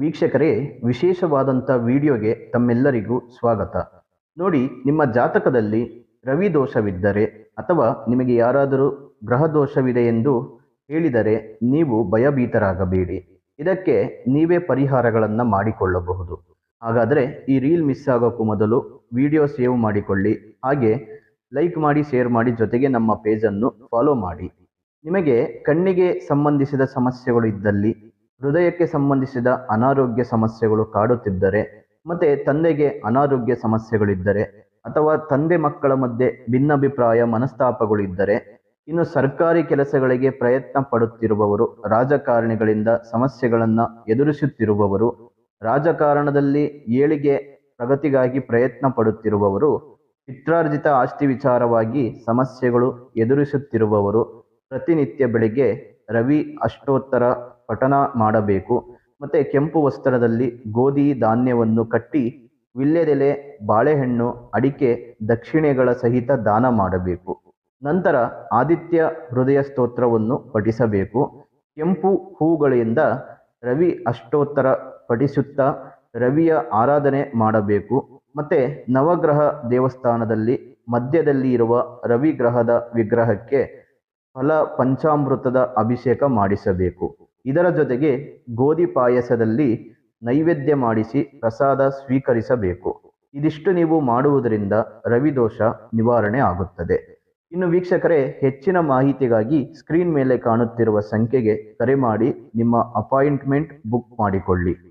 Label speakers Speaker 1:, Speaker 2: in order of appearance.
Speaker 1: ವೀಕ್ಷಕರೇ, ವಿಶೇಷವಾದಂಥ ವಿಡಿಯೋಗೆ ತಮ್ಮೆಲ್ಲರಿಗೂ ಸ್ವಾಗತ. ನೋಡಿ, ನಿಮ್ಮ ಜಾತಕದಲ್ಲಿ ರವಿ ದೋಷವಿದ್ದರೆ ಅಥವಾ ನಿಮಗೆ ಯಾರಾದರೂ ಗ್ರಹ ದೋಷವಿದೆ ಎಂದು ಹೇಳಿದರೆ ನೀವು ಭಯಭೀತರಾಗಬೇಡಿ. ಇದಕ್ಕೆ ನೀವೇ ಪರಿಹಾರಗಳನ್ನು ಮಾಡಿಕೊಳ್ಳಬಹುದು. ಹಾಗಾದರೆ ಈ ರೀಲ್ ಮಿಸ್ ಆಗೋಕ್ಕೂ ಮೊದಲು ವಿಡಿಯೋ ಸೇವ್ ಮಾಡಿಕೊಳ್ಳಿ. ಹಾಗೆ ಲೈಕ್ ಮಾಡಿ, ಶೇರ್ ಮಾಡಿ, ಜೊತೆಗೆ ನಮ್ಮ ಪೇಜನ್ನು ಫಾಲೋ ಮಾಡಿ. ನಿಮಗೆ ಕಣ್ಣಿಗೆ ಸಂಬಂಧಿಸಿದ ಸಮಸ್ಯೆಗಳು ಇದ್ದಲ್ಲಿ ಹೃದಯಕ್ಕೆ ಸಂಬಂಧಿಸಿದ ಅನಾರೋಗ್ಯ ಸಮಸ್ಯೆಗಳು ಕಾಡುತ್ತಿದ್ದರೆ, ಮತ್ತೆ ತಂದೆಗೆ ಅನಾರೋಗ್ಯ ಸಮಸ್ಯೆಗಳಿದ್ದರೆ, ಅಥವಾ ತಂದೆ ಮಕ್ಕಳ ಮಧ್ಯೆ ಭಿನ್ನಾಭಿಪ್ರಾಯ, ಮನಸ್ತಾಪಗಳಿದ್ದರೆ, ಇನ್ನು ಸರ್ಕಾರಿ ಕೆಲಸಗಳಿಗೆ ಪ್ರಯತ್ನ ಪಡುತ್ತಿರುವವರು, ರಾಜಕಾರಣಿಗಳಿಂದ ಸಮಸ್ಯೆಗಳನ್ನು ಎದುರಿಸುತ್ತಿರುವವರು, ರಾಜಕಾರಣದಲ್ಲಿ ಏಳಿಗೆ ಪ್ರಗತಿಗಾಗಿ ಪ್ರಯತ್ನ ಪಡುತ್ತಿರುವವರು, ಪಿತ್ರಾರ್ಜಿತ ಆಸ್ತಿ ವಿಚಾರವಾಗಿ ಸಮಸ್ಯೆಗಳು ಎದುರಿಸುತ್ತಿರುವವರು, ಪ್ರತಿನಿತ್ಯ ಬೆಳಿಗ್ಗೆ ರವಿ ಅಷ್ಟೋತ್ತರ ಪಠನ ಮಾಡಬೇಕು. ಮತ್ತು ಕೆಂಪು ವಸ್ತ್ರದಲ್ಲಿ ಗೋಧಿ ಧಾನ್ಯವನ್ನು ಕಟ್ಟಿ ವಿಲ್ಲೆದೆಲೆ ಬಾಳೆಹಣ್ಣು, ಅಡಿಕೆ, ದಕ್ಷಿಣೆಗಳ ಸಹಿತ ದಾನ ಮಾಡಬೇಕು. ನಂತರ ಆದಿತ್ಯ ಹೃದಯ ಸ್ತೋತ್ರವನ್ನು ಪಠಿಸಬೇಕು. ಕೆಂಪು ಹೂಗಳಿಂದ ರವಿ ಅಷ್ಟೋತ್ತರ ಪಠಿಸುತ್ತಾ ರವಿಯ ಆರಾಧನೆ ಮಾಡಬೇಕು. ಮತ್ತೆ ನವಗ್ರಹ ದೇವಸ್ಥಾನದಲ್ಲಿ ಮಧ್ಯದಲ್ಲಿ ಇರುವ ರವಿ ಗ್ರಹದ ವಿಗ್ರಹಕ್ಕೆ ಫಲ ಪಂಚಾಮೃತದ ಅಭಿಷೇಕ ಮಾಡಿಸಬೇಕು. ಇದರ ಜೊತೆಗೆ ಗೋಧಿ ಪಾಯಸದಲ್ಲಿ ನೈವೇದ್ಯ ಮಾಡಿಸಿ ಪ್ರಸಾದ ಸ್ವೀಕರಿಸಬೇಕು. ಇದಿಷ್ಟು ನೀವು ಮಾಡುವುದರಿಂದ ರವಿದೋಷ ನಿವಾರಣೆ ಆಗುತ್ತದೆ. ಇನ್ನು ವೀಕ್ಷಕರೇ, ಹೆಚ್ಚಿನ ಮಾಹಿತಿಗಾಗಿ ಸ್ಕ್ರೀನ್ ಮೇಲೆ ಕಾಣುತ್ತಿರುವ ಸಂಖ್ಯೆಗೆ ಕರೆ ಮಾಡಿ ನಿಮ್ಮ ಅಪಾಯಿಂಟ್ಮೆಂಟ್ ಬುಕ್ ಮಾಡಿಕೊಳ್ಳಿ.